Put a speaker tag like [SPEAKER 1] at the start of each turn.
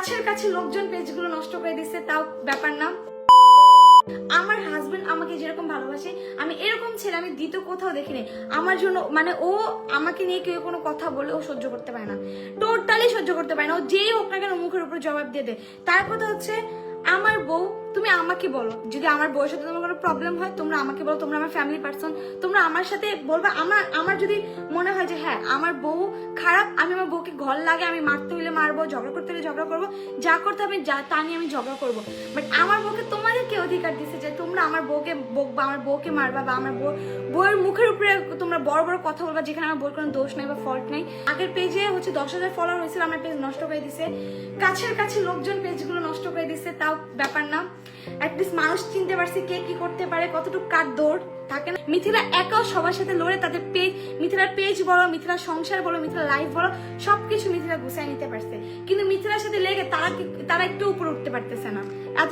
[SPEAKER 1] কাছের কাছে লোকজন পেজগুলো নষ্ট করে দিচ্ছে তাও ব্যাপার না। আমার হাজবেন্ড আমাকে যেরকম ভালোবাসে, আমি এরকম ছেলে আমি দ্বিতীয় কোথাও দেখিনি। আমার জন্য মানে ও আমাকে নিয়ে কেউ কোনো কথা বলে ও সহ্য করতে পারে না। টোটালি সহ্য করতে পারে না। ও যেই হোক না কেন মুখের উপর জবাব দিয়ে দেয়। তার কথা হচ্ছে, আমার বউ তুমি আমাকে বলো। যদি আমার বউয়ের সাথে তোমার কোনো প্রবলেম হয়, তোমরা আমাকে বলো, তোমরা আমার ফ্যামিলি পার্সন তোমরা আমার সাথে বলবে, আমার আমার যদি মনে হয় যে হ্যাঁ আমার বউ খারাপ, আমি আমার বউকে ঘর লাগে, আমি মারতে হলে মারবো, ঝগড়া করতে হলে ঝগড়া করব, যা করতে হবে, যা, তা নিয়ে আমি ঝগড়া করব। বাট আমার বউকে তোমাদেরকে অধিকার দিচ্ছে যে, তোমরা আমার বউকে বকবা আমার বউকে মারবা, বা আমার বউ, বউয়ের মুখের উপরে তোমরা বড় বড় কথা বলবা, যেখানে আমার বউর কোনো দোষ নাই বা ফল্ট নাই। আগের পেজে হচ্ছে দশ হাজার ফলোয়ার হয়েছিল, আমার পেজ নষ্ট করে দিছে। কাছের কাছে লোকজন পেজগুলো নষ্ট করে দিছে, তাও ব্যাপার না। অ্যাটলিস্ট মানুষ চিনতে পারছে কে কি করতে পারে, কতটুকু কার দৌড়। থাকে না মিথিলা একাও সবার সাথে লড়ে তাদের পেজ মিথিলার পেজ বলো, মিথিলার সংসার বলো, মিথিলার লাইফ বলো, সবকিছু মিথিলা গুছাই নিতে পারছে। কিন্তু মিথিলার সাথে লেগে তারা তারা একটু উপরে উঠতে পারতেছে না। এত